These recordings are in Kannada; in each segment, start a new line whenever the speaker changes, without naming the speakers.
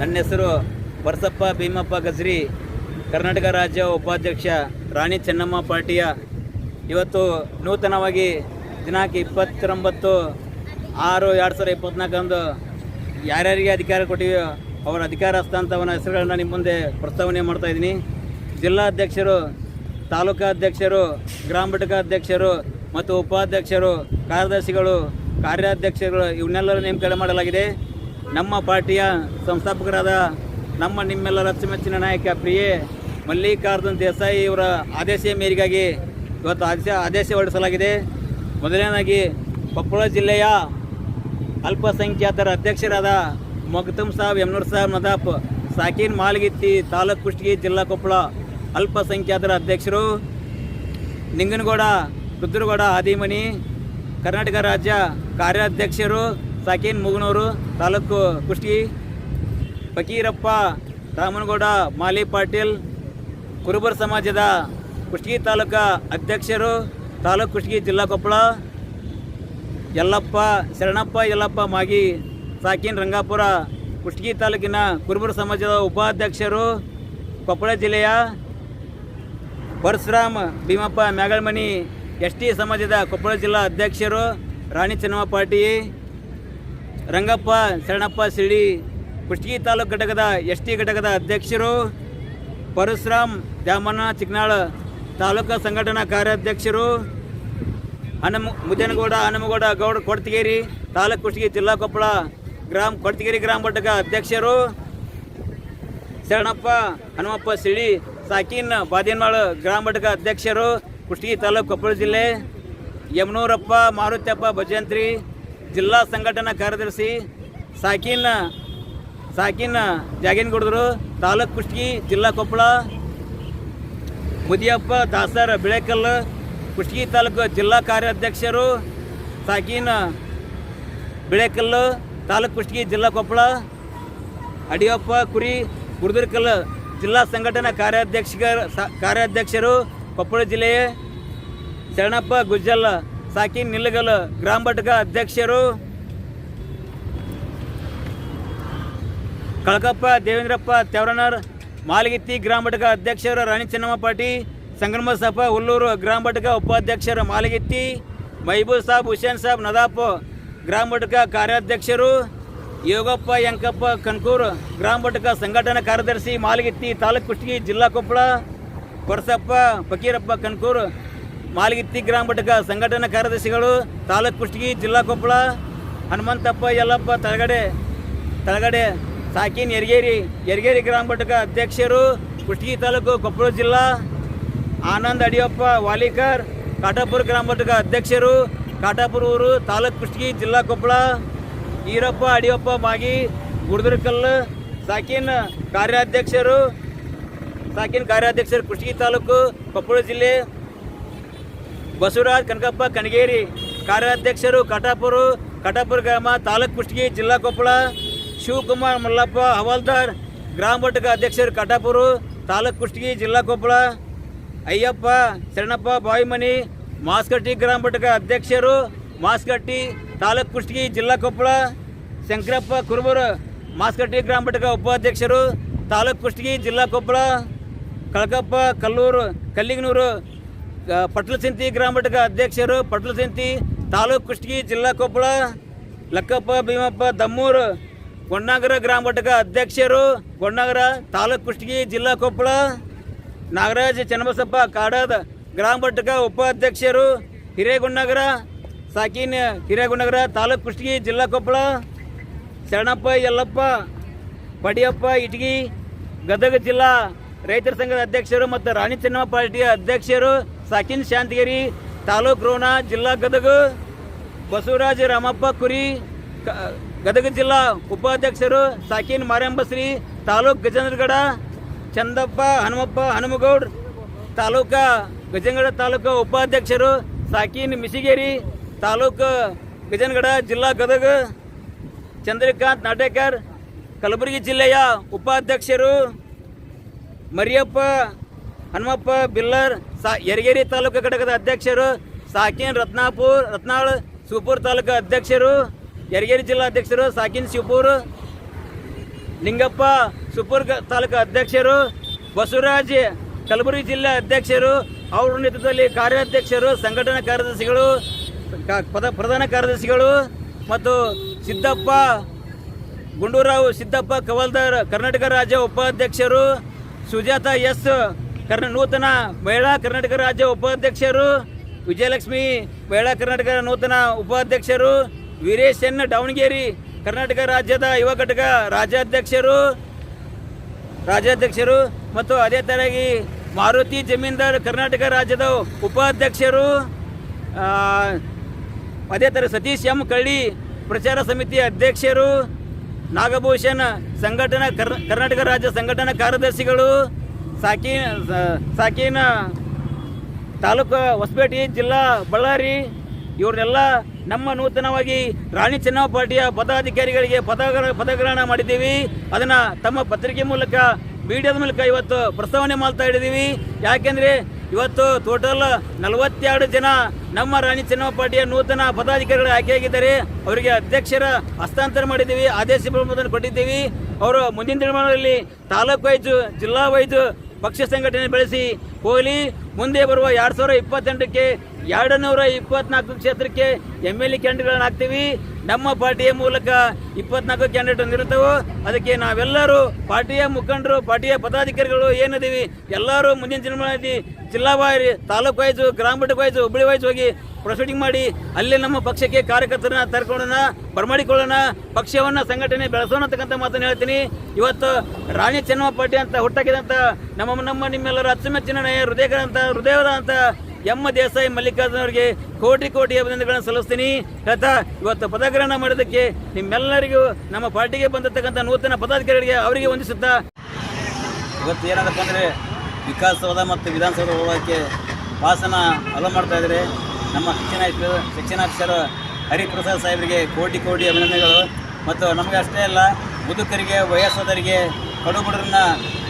ನನ್ನ ಹೆಸರು ಬರಸಪ್ಪ ಭೀಮಪ್ಪ ಗಜ್ರಿ, ಕರ್ನಾಟಕ ರಾಜ್ಯ ಉಪಾಧ್ಯಕ್ಷ ರಾಣಿ ಚೆನ್ನಮ್ಮ ಪಾರ್ಟಿಯ. ಇವತ್ತು ನೂತನವಾಗಿ ದಿನಾಂಕ ಇಪ್ಪತ್ತೊಂಬತ್ತು ಆರು ಎರಡು ಸಾವಿರದ ಇಪ್ಪತ್ನಾಲ್ಕರಂದು ಯಾರ್ಯಾರಿಗೆ ಅಧಿಕಾರ ಕೊಟ್ಟಿವೆಯೋ ಅವರ ಅಧಿಕಾರ ಹಸ್ತಾಂತವನ ಹೆಸರುಗಳನ್ನು ನಿಮ್ಮ ಮುಂದೆ ಪ್ರಸ್ತಾವನೆ ಮಾಡ್ತಾ ಇದ್ದೀನಿ. ಜಿಲ್ಲಾಧ್ಯಕ್ಷರು ತಾಲೂಕಾ ಅಧ್ಯಕ್ಷರು, ಗ್ರಾಮ ಘಟಕ ಅಧ್ಯಕ್ಷರು ಮತ್ತು ಉಪಾಧ್ಯಕ್ಷರು, ಕಾರ್ಯದರ್ಶಿಗಳು ಕಾರ್ಯಾಧ್ಯಕ್ಷರು ಇವನ್ನೆಲ್ಲರೂ ನೇಮಕ ಮಾಡಲಾಗಿದೆ. ನಮ್ಮ ಪಾರ್ಟಿಯ ಸಂಸ್ಥಾಪಕರಾದ ನಮ್ಮ ನಿಮ್ಮೆಲ್ಲರ ಅಚ್ಚುಮೆಚ್ಚಿನ ನಾಯಕ ಪ್ರಿಯೆ ಮಲ್ಲಿಕಾರ್ಜುನ್ ದೇಸಾಯಿ ಇವರ ಆದೇಶ ಮೇರೆಗಾಗಿ ಇವತ್ತು ಆದೇಶ ಆದೇಶ ಹೊರಡಿಸಲಾಗಿದೆ. ಮೊದಲನೇದಾಗಿ ಕೊಪ್ಪಳ ಜಿಲ್ಲೆಯ ಅಲ್ಪಸಂಖ್ಯಾತರ ಅಧ್ಯಕ್ಷರಾದ ಮೊಗತಮ್ ಸಾಬ್ ಯಮ್ನೂರ್ ಸಾಬ್, ನದಾಪ್, ಸಾಕೀನ್ ಮಾಲ್ಗಿತ್ತಿ ತಾಲೂಕು ಕುಷ್ಟಗಿ ಜಿಲ್ಲಾ ಕೊಪ್ಪಳ ಅಲ್ಪಸಂಖ್ಯಾತರ ಅಧ್ಯಕ್ಷರು ನಿಂಗನಗೌಡ, ರುದ್ರಗೌಡ, ಆದಿಮನಿ, ಕರ್ನಾಟಕ ರಾಜ್ಯ ಕಾರ್ಯಾಧ್ಯಕ್ಷರು ಸಾಕೀನ್ ಮುಗನೂರು ತಾಲೂಕು ಕುಷ್ಟಗಿ, ಫಕೀರಪ್ಪ ರಾಮನಗೌಡ, ಮಾಲಿ ಪಾಟೀಲ್, ಕುರುಬರ ಸಮಾಜದ ಕುಷ್ಟಗಿ ತಾಲೂಕಾ ಅಧ್ಯಕ್ಷರು, ತಾಲೂಕು ಕುಷ್ಟಗಿ ಜಿಲ್ಲಾ ಕೊಪ್ಪಳ, ಯಲ್ಲಪ್ಪ, ಶರಣಪ್ಪ, ಯಲ್ಲಪ್ಪ ಮಾಗಿ, ಸಾಕೇನ್ ರಂಗಾಪುರ ಕುಷ್ಟಗಿ ತಾಲೂಕಿನ ಕುರುಬರ ಸಮಾಜದ ಉಪಾಧ್ಯಕ್ಷರು, ಕೊಪ್ಪಳ ಜಿಲ್ಲೆಯ ಪರಶುರಾಮ್ ಭೀಮಪ್ಪ ಮ್ಯಾಗಳಮಣಿ ಎಸ್ ಟಿ ಸಮಾಜದ ಕೊಪ್ಪಳ ಜಿಲ್ಲಾ ಅಧ್ಯಕ್ಷರು, ರಾಣಿ ಚೆನ್ನಮ್ಮ ಪಾಟಿ ರಂಗಪ್ಪ, ಶರಣಪ್ಪ ಸಿಳಿ ಕುಷ್ಟಗಿ ತಾಲೂಕು ಘಟಕದ ಎಸ್ ಟಿ ಘಟಕದ ಅಧ್ಯಕ್ಷರು ಪರಶುರಾಮ್ ದ್ಯಾಮಣ್ಣ ಚಿಕ್ನಾಳ ತಾಲೂಕು ಸಂಘಟನಾ ಕಾರ್ಯಾಧ್ಯಕ್ಷರು ಹನುಮ ಮುಜನಗೌಡ ಹನುಮಗೌಡ, ಗೌಡ ಕೊಡ್ತಿಗೇರಿ, ತಾಲೂಕು ಕುಷ್ಟಗಿ ಜಿಲ್ಲಾ ಕೊಪ್ಪಳ ಗ್ರಾಮ, ಕೊಡ್ತಿಗೇರಿ ಗ್ರಾಮ ಘಟಕ ಅಧ್ಯಕ್ಷರು ಶರಣಪ್ಪ, ಹನುಮಪ್ಪ ಸಿಳಿ ಸಾಕಿನ್ ಬಾದಿನ್ಮಾಳ್ ಗ್ರಾಮ ಘಟಕ ಅಧ್ಯಕ್ಷರು ಕುಷ್ಟಗಿ ತಾಲೂಕು ಕೊಪ್ಪಳ ಜಿಲ್ಲೆ, ಯಮನೂರಪ್ಪ, ಮಾರುತ್ಯಪ್ಪ ಭಜಂತ್ರಿ ಜಿಲ್ಲಾ ಸಂಘಟನಾ ಕಾರ್ಯದರ್ಶಿ ಸಾಕಿನ ಸಾಕಿನ್ ಜಾಗೇನಗೌಡರು, ತಾಲೂಕು ಕುಷ್ಟಗಿ ಜಿಲ್ಲಾ ಕೊಪ್ಪಳ, ಮುದಿಯಪ್ಪ, ದಾಸರ ಬಿಳೆಕಲ್, ಕುಷ್ಟಗಿ ತಾಲೂಕು ಜಿಲ್ಲಾ ಕಾರ್ಯಾಧ್ಯಕ್ಷರು ಸಾಕಿನ ಬಿಳೆಕಲ್ಲು ತಾಲೂಕು ಕುಷ್ಟಗಿ ಜಿಲ್ಲಾ ಕೊಪ್ಪಳ, ಅಡಿಯಪ್ಪ, ಕುರಿ ಗುರುದರ್ಕಲ್ ಜಿಲ್ಲಾ ಸಂಘಟನಾ ಕಾರ್ಯಾಧ್ಯಕ್ಷ ಕಾರ್ಯಾಧ್ಯಕ್ಷರು ಕೊಪ್ಪಳ ಜಿಲ್ಲೆಯ ಶರಣಪ್ಪ ಗುಜ್ಜಲ್ ಸಾಕಿನ್ ನಿಲ್ಲಗಲ್ ಗ್ರಾಮ ಘಟಕ ಅಧ್ಯಕ್ಷರು ಕಳಕಪ್ಪ ದೇವೇಂದ್ರಪ್ಪ ತೆವರನರ್, ಮಾಲಗಿತ್ತಿ ಗ್ರಾಮ ಘಟಕ ಅಧ್ಯಕ್ಷರು ರಾಣಿ ಚೆನ್ನಮ್ಮ ಪಾಟಿ ಸಂಗಮ ಸಪ, ಹುಲ್ಲೂರು ಗ್ರಾಮ ಘಟಕ ಉಪಾಧ್ಯಕ್ಷರು ಮಾಲಗಿತ್ತಿ ಮೈಬೂರ್ ಸಾಬ್, ಹುಸೇನ್ ಸಾಬ್, ನದಾಪ್ ಗ್ರಾಮ ಘಟಕ ಕಾರ್ಯಾಧ್ಯಕ್ಷರು ಯೋಗಪ್ಪ ಯಂಕಪ್ಪ ಕನ್ಕೂರ್, ಗ್ರಾಮ ಘಟಕ ಸಂಘಟನಾ ಕಾರ್ಯದರ್ಶಿ ಮಾಲಗಿತ್ತಿ ತಾಲೂಕು ಕುಷ್ಟಗಿ ಜಿಲ್ಲಾ ಕೊಪ್ಪಳ, ಕೊರಸಪ್ಪ, ಫಕೀರಪ್ಪ ಕನ್ಕೂರ್ ಮಾಲಗಿತ್ತಿ ಗ್ರಾಮ ಘಟಕ ಸಂಘಟನಾ ಕಾರ್ಯದರ್ಶಿಗಳು, ತಾಲೂಕು ಕುಷ್ಟಗಿ, ಜಿಲ್ಲಾ ಕೊಪ್ಪಳ, ಹನುಮಂತಪ್ಪ, ಯಲ್ಲಪ್ಪ, ತಳಗಡೆ ತಳಗಡೆ, ಸಾಕಿನ್, ಯರಗೇರಿ ಯರಗೇರಿ ಗ್ರಾಮ ಘಟಕ ಅಧ್ಯಕ್ಷರು, ಕುಷ್ಟಗಿ ತಾಲೂಕು ಕೊಪ್ಪಳ ಜಿಲ್ಲಾ, ಆನಂದ್ ಅಡಿಯಪ್ಪ, ವಾಲಿಕರ್, ಕಾಟಾಪುರ ಗ್ರಾಮ ಘಟಕ ಅಧ್ಯಕ್ಷರು, ಕಾಟಾಪುರ ಊರು, ತಾಲೂಕು ಕುಷ್ಟಗಿ, ಜಿಲ್ಲಾ ಕೊಪ್ಪಳ, ಈರಪ್ಪ, ಅಡಿಯಪ್ಪ, ಮಾಗಿ ಗುಡ್ದರ್ಕಲ್ ಸಾಕಿನ್ ಕಾರ್ಯಾಧ್ಯಕ್ಷರು ಸಾಕಿನ್ ಕಾರ್ಯಾಧ್ಯಕ್ಷರು ಕುಷ್ಟಗಿ ತಾಲೂಕು ಕೊಪ್ಪಳ ಜಿಲ್ಲೆ ಬಸವರಾಜ್ ಕನಕಪ್ಪ ಕಣಗೇರಿ ಕಾರ್ಯಾಧ್ಯಕ್ಷರು ಕಟಾಪುರ ಕಟಾಪುರ ಗ್ರಾಮ, ತಾಲೂಕು ಕುಷ್ಟಗಿ, ಜಿಲ್ಲಾ ಕೊಪ್ಪಳ, ಶಿವಕುಮಾರ್ ಮಲ್ಲಪ್ಪ, ಹವಾಲ್ದಾರ್, ಗ್ರಾಮ ಘಟಕ ಅಧ್ಯಕ್ಷರು ಕಟಾಪುರ, ತಾಲೂಕು ಕುಷ್ಟಗಿ, ಜಿಲ್ಲಾ ಕೊಪ್ಪಳ, ಅಯ್ಯಪ್ಪ, ಶರಣಪ್ಪ, ಬಾಯಿಮನಿ, ಮಾಸ್ಕಟ್ಟಿ ಗ್ರಾಮ ಘಟಕ ಅಧ್ಯಕ್ಷರು ಮಾಸ್ಕಟ್ಟಿ, ತಾಲೂಕು ಕುಷ್ಟಗಿ, ಜಿಲ್ಲಾ ಕೊಪ್ಪಳ, ಶಂಕರಪ್ಪ ಕುರುಬರು, ಮಾಸ್ಕಟ್ಟಿ ಗ್ರಾಮ ಘಟಕ ಉಪಾಧ್ಯಕ್ಷರು ತಾಲೂಕು ಕುಷ್ಟಗಿ, ಜಿಲ್ಲಾ ಕೊಪ್ಪಳ, ಕಳಕಪ್ಪ, ಕಲ್ಲೂರು, ಕಲ್ಲಿಗನೂರು ಪಟ್ಲಸಿಂತಿ ಗ್ರಾಮ ಘಟಕ ಅಧ್ಯಕ್ಷರು ಪಟ್ಲಸಿಂತಿ ತಾಲೂಕು ಕುಷ್ಟಗಿ, ಜಿಲ್ಲಾ ಕೊಪ್ಪಳ, ಲಕ್ಕಪ್ಪ, ಭೀಮಪ್ಪ, ದಮ್ಮೂರು ಗೊಂಡನಗರ ಗ್ರಾಮ ಘಟಕ ಅಧ್ಯಕ್ಷರು ಗೊಂಡನಗರ ತಾಲೂಕು ಕುಷ್ಟಗಿ, ಜಿಲ್ಲಾ ಕೊಪ್ಪಳ, ನಾಗರಾಜ್ ಚನ್ನಬಸಪ್ಪ ಕಾಡದ ಗ್ರಾಮ ಘಟಕ ಉಪಾಧ್ಯಕ್ಷರು ಹಿರೇಗುಣ್ಣಗರ ಸಾಕಿನ್ ಹಿರೇಗುಣ್ಣಗರ ತಾಲೂಕು ಕುಷ್ಟಗಿ, ಜಿಲ್ಲಾ ಕೊಪ್ಪಳ, ಶರಣಪ್ಪ, ಯಲ್ಲಪ್ಪ, ಪಡಿಯಪ್ಪ, ಇಟಗಿ, ಗದಗ ಜಿಲ್ಲಾ ರೈತರ ಸಂಘದ ಅಧ್ಯಕ್ಷರು ಮತ್ತು ರಾಣಿ ಚೆನ್ನಮ್ಮ ಪಾರ್ಟಿಯ ಅಧ್ಯಕ್ಷರು ಸಾಕಿನ್ ಶಾಂತಗಿರಿ, ತಾಲೂಕು ರೋಣ, ಜಿಲ್ಲಾ ಗದಗ, ಬಸವರಾಜ ರಾಮಪ್ಪ ಕುರಿ ಗದಗ ಜಿಲ್ಲಾ ಉಪಾಧ್ಯಕ್ಷರು ಸಾಕಿನ್ ಮಾರ್ಯಾಂಬಶ್ರೀ ತಾಲೂಕು ಗಜೇಂದ್ರಗಡ, ಚಂದಪ್ಪ, ಹನುಮಪ್ಪ, ಹನುಮಗೌಡ್, ತಾಲೂಕ ಗಜೇಂದ್ರಗಡ ತಾಲೂಕು ಉಪಾಧ್ಯಕ್ಷರು ಸಾಕಿನ್ ಮಿಸಿಗೇರಿ, ತಾಲೂಕು ಗಜೇಂದ್ರಗಡ ಜಿಲ್ಲಾ ಗದಗ, ಚಂದ್ರಕಾಂತ್ ನಾಟೇಕರ್, ಕಲಬುರಗಿ ಜಿಲ್ಲೆಯ ಉಪಾಧ್ಯಕ್ಷರು, ಮರಿಯಪ್ಪ, ಹನುಮಪ್ಪ, ಬಿಲ್ಲರ್ ಸಾ ಯರಗೇರಿ ತಾಲೂಕು ಘಟಕದ ಅಧ್ಯಕ್ಷರು ಸಾಕಿನ್ ರತ್ನಾಪುರ್, ರತ್ನಾಳ್, ಶಿವಪುರ ತಾಲೂಕು ಅಧ್ಯಕ್ಷರು, ಯರಗೇರಿ ಜಿಲ್ಲಾ ಅಧ್ಯಕ್ಷರು ಸಾಕಿನ್, ಶಿವಪುರ್, ನಿಂಗಪ್ಪ ಸುಪುರ್ಗ ತಾಲೂಕು ಅಧ್ಯಕ್ಷರು, ಬಸವರಾಜ್, ಕಲಬುರಗಿ ಜಿಲ್ಲಾ ಅಧ್ಯಕ್ಷರು, ಅವರ ನೇತೃತ್ವದಲ್ಲಿ ಕಾರ್ಯಾಧ್ಯಕ್ಷರು, ಸಂಘಟನಾ ಕಾರ್ಯದರ್ಶಿಗಳು ಪದ ಪ್ರಧಾನ ಕಾರ್ಯದರ್ಶಿಗಳು ಮತ್ತು ಸಿದ್ದಪ್ಪ, ಗುಂಡೂರಾವ್ ಸಿದ್ದಪ್ಪ ಕವಲ್ದಾರ್, ಕರ್ನಾಟಕ ರಾಜ್ಯ ಉಪಾಧ್ಯಕ್ಷರು, ಸುಜಾತ ಎಸ್ ಕರ್ನ ನೂತನ ಮಹಿಳಾ ಕರ್ನಾಟಕ ರಾಜ್ಯ ಉಪಾಧ್ಯಕ್ಷರು, ವಿಜಯಲಕ್ಷ್ಮಿ ಮಹಿಳಾ ಕರ್ನಾಟಕ ನೂತನ ಉಪಾಧ್ಯಕ್ಷರು, ವೀರೇಶ್ ಎನ್ ದಾವಣಗೆರೆ ಕರ್ನಾಟಕ ರಾಜ್ಯದ ಯುವ ಘಟಕ ರಾಜ್ಯಾಧ್ಯಕ್ಷರು ರಾಜ್ಯಾಧ್ಯಕ್ಷರು ಮತ್ತು ಅದೇ ತರಗಿ ಮಾರುತಿ ಜಮೀನ್ದಾರ್ ಕರ್ನಾಟಕ ರಾಜ್ಯದ ಉಪಾಧ್ಯಕ್ಷರು ಅದೇ ಥರ ಸತೀಶ್ ಎಂ ಕಳ್ಳಿ ಪ್ರಚಾರ ಸಮಿತಿ ಅಧ್ಯಕ್ಷರು, ನಾಗಭೂಷಣ್ ಸಂಘಟನಾ ಕರ್, ಕರ್ನಾಟಕ ರಾಜ್ಯ ಸಂಘಟನಾ ಕಾರ್ಯದರ್ಶಿಗಳು ಸಾಕೀನ್ ಸಾಕಿನ ತಾಲೂಕು ಹೊಸಪೇಟೆ, ಜಿಲ್ಲಾ ಬಳ್ಳಾರಿ, ಇವ್ರನ್ನೆಲ್ಲ ನಮ್ಮ ನೂತನವಾಗಿ ರಾಣಿ ಚೆನ್ನಮ್ಮ ಪಾರ್ಟಿಯ ಪದಾಧಿಕಾರಿಗಳಿಗೆ ಪದಗ್ರ, ಪದಗ್ರಹಣ ಮಾಡಿದ್ದೀವಿ. ಅದನ್ನು ತಮ್ಮ ಪತ್ರಿಕೆ ಮೂಲಕ, ಮೀಡಿಯಾದ ಮೂಲಕ ಇವತ್ತು ಪ್ರಸ್ತಾವನೆ ಮಾಡ್ತಾ ಇದ್ದೀವಿ. ಯಾಕೆಂದರೆ ಇವತ್ತು ಟೋಟಲ್ ನಲವತ್ತೆರಡು ಜನ ನಮ್ಮ ರಾಣಿ ಚೆನ್ನಮ್ಮ ಪಾರ್ಟಿಯ ನೂತನ ಪದಾಧಿಕಾರಿಗಳು ಆಯ್ಕೆಯಾಗಿದ್ದಾರೆ ಅವರಿಗೆ ಅಧ್ಯಕ್ಷರ ಹಸ್ತಾಂತರ ಮಾಡಿದ್ದೀವಿ, ಆದೇಶ ಕೊಟ್ಟಿದ್ದೀವಿ. ಅವರು ಮುಂದಿನ ದಿನಮಾನಗಳಲ್ಲಿ ತಾಲೂಕು ವೈಜು ಜಿಲ್ಲಾ ವೈಜು ಪಕ್ಷ ಸಂಘಟನೆ ಬೆಳೆಸಿ ಹೋಗಲಿ ಮುಂದೆ ಬರುವ ಎರಡ್ ಸಾವಿರ ಇಪ್ಪತ್ತೆಂಟಕ್ಕೆ ಎರಡು ನೂರ ಇಪ್ಪತ್ನಾಲ್ಕು ಕ್ಷೇತ್ರಕ್ಕೆ ಎಂ ಎಲ್ ಎ ಕ್ಯಾಂಡಿಡೇಟ್ಗಳನ್ನ ಹಾಕ್ತೀವಿ ನಮ್ಮ ಪಾರ್ಟಿಯ ಮೂಲಕ ಇಪ್ಪತ್ನಾಲ್ಕು ಕ್ಯಾಂಡಿಡೇಟ್ ಇರ್ತವೆ ಅದಕ್ಕೆ ನಾವೆಲ್ಲರೂ ಪಾರ್ಟಿಯ ಮುಖಂಡರು, ಪಾರ್ಟಿಯ ಪದಾಧಿಕಾರಿಗಳು ಏನಿದ್ದೀವಿ, ಎಲ್ಲರೂ ಮುಂದಿನ ಚುನಾವಣೆಯಲ್ಲಿ ಜಿಲ್ಲಾ ವಾಯ್ ತಾಲೂಕು ವೈಸು, ಗ್ರಾಮ ಮಟ್ಟ ವೈಸು, ಹುಬ್ಬಳ್ಳಿ ವೈಸ್ ಹೋಗಿ ಪ್ರೊಸೀಡಿಂಗ್ ಮಾಡಿ ಅಲ್ಲಿ ನಮ್ಮ ಪಕ್ಷಕ್ಕೆ ಕಾರ್ಯಕರ್ತರನ್ನ ತರ್ಕೊಳ್ಳೋಣ, ಬರಮಾಡಿಕೊಳ್ಳೋಣ, ಪಕ್ಷವನ್ನು ಸಂಘಟನೆ ಬೆಳೆಸೋಣ ಅಂತಕ್ಕಂಥ ಮಾತನ್ನು ಹೇಳ್ತೀನಿ. ಇವತ್ತು ರಾಣಿ ಚೆನ್ನಮ್ಮ ಪಾರ್ಟಿ ಅಂತ ಹುಟ್ಟಾಕಿದಂಥ ನಮ್ಮ ನಮ್ಮ ನಿಮ್ಮೆಲ್ಲರ ಅಚ್ಚುಮೆಚ್ಚಿನ ಹೃದಯಗಳಂತ ಹೃದಯದ ಅಂತ ಎಮ್ಮ ದೇಸಾಯಿ ಮಲ್ಲಿಕಾರ್ಜುನ ಅವರಿಗೆ ಕೋಟಿ ಕೋಟಿ ಅಭಿನಂದನೆಗಳನ್ನು ಸಲ್ಲಿಸ್ತೀನಿ. ಹೇಳ್ತಾ ಇವತ್ತು ಪದಗ್ರಹಣ ಮಾಡೋದಕ್ಕೆ ನಿಮ್ಮೆಲ್ಲರಿಗೂ ನಮ್ಮ ಪಾರ್ಟಿಗೆ ಬಂದಿರತಕ್ಕಂಥ ನೂತನ ಪದಾಧಿಕಾರಿಗಳಿಗೆ ಅವರಿಗೆ ವಂದಿಸುತ್ತಾ. ಇವತ್ತು ಏನದಪ್ಪ ಅಂದರೆ ವಿಕಾಸಸೌಧ ಮತ್ತು ವಿಧಾನಸೌಧ ಹೋಗೋಕ್ಕೆ ವಾಸನ ಅಲೋ ಮಾಡ್ತಾ ಇದ್ದಾರೆ. ನಮ್ಮ ಶಿಕ್ಷಣ ಶಿಕ್ಷಣಾಫೀಸರು ಹರಿಪ್ರಸಾದ್ ಸಾಹೇಬರಿಗೆ ಕೋಟಿ ಕೋಟಿ ಅಭಿನಂದನೆಗಳು. ಮತ್ತು ನಮಗೆ ಅಷ್ಟೇ ಅಲ್ಲ, ಮುದುಕರಿಗೆ ವಯಸ್ಸಾದವರಿಗೆ ಕಡುಬಡರನ್ನ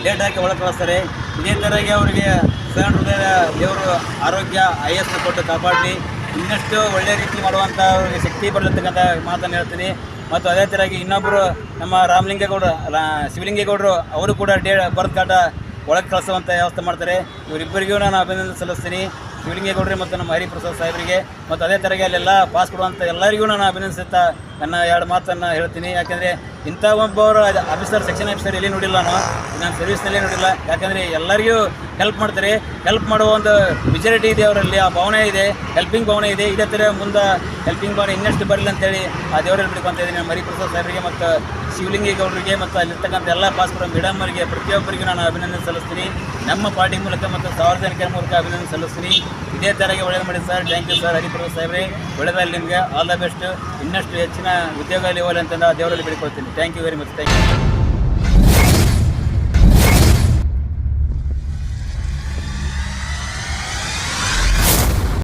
ಡೇಟ್ ಹಾಕಿ ಒಳಗೆ ಇದೇ ಥರಗೆ ಅವರಿಗೆ ಸಣ್ಣ ಹೃದಯದ ದೇವರು ಆರೋಗ್ಯ, ಆಯಸ್ಸು ಕೊಟ್ಟು ಕಾಪಾಡಲಿ. ಇನ್ನಷ್ಟು ಒಳ್ಳೆಯ ರೀತಿ ಮಾಡುವಂಥ ಶಕ್ತಿ ಬರಲತಕ್ಕಂಥ ಮಾತನ್ನು ಹೇಳ್ತೀನಿ. ಮತ್ತು ಅದೇ ಥರ ಇನ್ನೊಬ್ಬರು ನಮ್ಮ ರಾಮಲಿಂಗೇಗೌಡರು, ರಾ, ಶಿವಲಿಂಗೇಗೌಡರು, ಅವರು ಕೂಡ ಡೇ ಬರ್ತ್ ಕಾಟ ಒಳಗೆ ಕಳಿಸುವಂಥ ವ್ಯವಸ್ಥೆ ಮಾಡ್ತಾರೆ. ಇವರಿಬ್ಬರಿಗೂ ನಾನು ಅಭಿನಂದನೆ ಸಲ್ಲಿಸ್ತೀನಿ. ಶಿವಲಿಂಗೇಗೌಡರಿಗೆ ಮತ್ತು ನಮ್ಮ ಹರಿಪ್ರಸಾದ್ ಸಾಹೇಬರಿಗೆ. ಮತ್ತು ಅದೇ ಥರಗೆ ಅಲ್ಲೆಲ್ಲ ಪಾಸ್ ಕೊಡುವಂಥ ಎಲ್ಲರಿಗೂ ನಾನು ಅಭಿನಂದಿಸುತ್ತಾ ನನ್ನ ಎರಡು ಮಾತನ್ನು ಹೇಳ್ತೀನಿ. ಯಾಕೆಂದರೆ ಇಂಥ ಒಬ್ಬರು ಆಫೀಸರ್, ಸೆಕ್ಷನ್ ಆಫೀಸರ್ ಎಲ್ಲಿ ನೋಡಿಲ್ಲ ನಾನು ನಾನು ಸರ್ವಿಸ್ನಲ್ಲೇ ನೋಡಿಲ್ಲ. ಯಾಕಂದರೆ ಎಲ್ಲರಿಗೂ ಹೆಲ್ಪ್ ಮಾಡ್ತಾರೆ. ಹೆಲ್ಪ್ ಮಾಡುವ ಒಂದು ಮೆಜಾರಿಟಿ ಇದೆ ಅವರಲ್ಲಿ, ಆ ಭಾವನೆ ಇದೆ, ಹೆಲ್ಪಿಂಗ್ ಭಾವನೆ ಇದೆ. ಇದೇ ಥರ ಮುಂದೆ ಹೆಲ್ಪಿಂಗ್ ಭಾವನೆ ಇನ್ನಷ್ಟು ಬರಲಿ ಅಂತೇಳಿ ಆ ದೇವರಲ್ಲಿ ಬಿಡ್ಕೊಂತ ಇದ್ದೀನಿ. ನಮ್ಮ ಸರ್ಗೆ ಸಾಹೇಬರಿಗೆ ಮತ್ತು ಶಿವಲಿಂಗೇಗೌಡರಿಗೆ ಮತ್ತು ಅಲ್ಲಿರ್ತಕ್ಕಂಥ ಎಲ್ಲ ಪಾಸ್ಪೋರ್ಟ್ ಮೇಡಮ್ಮರಿಗೆ ಪ್ರತಿಯೊಬ್ಬರಿಗೂ ನಾನು ಅಭಿನಂದನೆ ಸಲ್ಲಿಸ್ತೀನಿ. ನಮ್ಮ ಪಾರ್ಟಿ ಮೂಲಕ ಮತ್ತು ಸಾರ್ವಜನಿಕರ ಮೂಲಕ ಅಭಿನಂದನೆ ಸಲ್ಲಿಸ್ತೀನಿ. ಇದೇ ಥರಗೆ ಒಳ್ಳೇದು ಮಾಡಿ sir. Thank you sir Hariprabhu ಸಾಹೇಬ್ರೆ ಒಳ್ಳೆದಾಗಲಿ ನಿಮಗೆ. ಆಲ್ ದ ಬೆಸ್ಟ್ ಇನ್ನಷ್ಟು ಹೆಚ್ಚಿನ ಉದ್ಯೋಗ ಲೆವೆಲ್ ಅಂತ ದೇವರಲ್ಲಿ ಬಿಡ್ಕೊಳ್ತೀನಿ. Thank you very much thank you